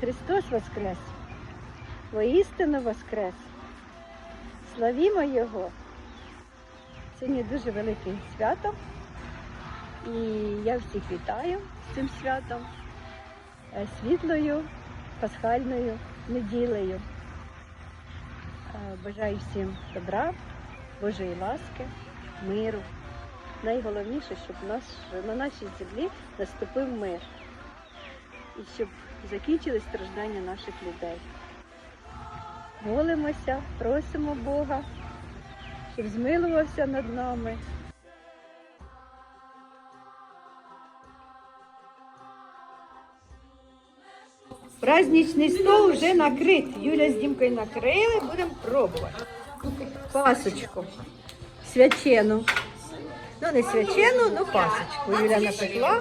Христос Воскрес! Воістину Воскрес! Славімо Його! Сьогодні дуже великим святом. І я всіх вітаю з цим святом, е, світлою, пасхальною неділею. Е, Бажаю всім добра, Божої ласки, миру. Найголовніше, щоб наш, на нашій землі наступив мир і щоб закінчились страждання наших людей. Молимося, просимо Бога, щоб змилувався над нами. Праздничний стол вже накрит. Юля з Дімкою накрили, будемо пробувати. Пасочку свячену. Ну, не свячену, ну пасочку. Юля напекла.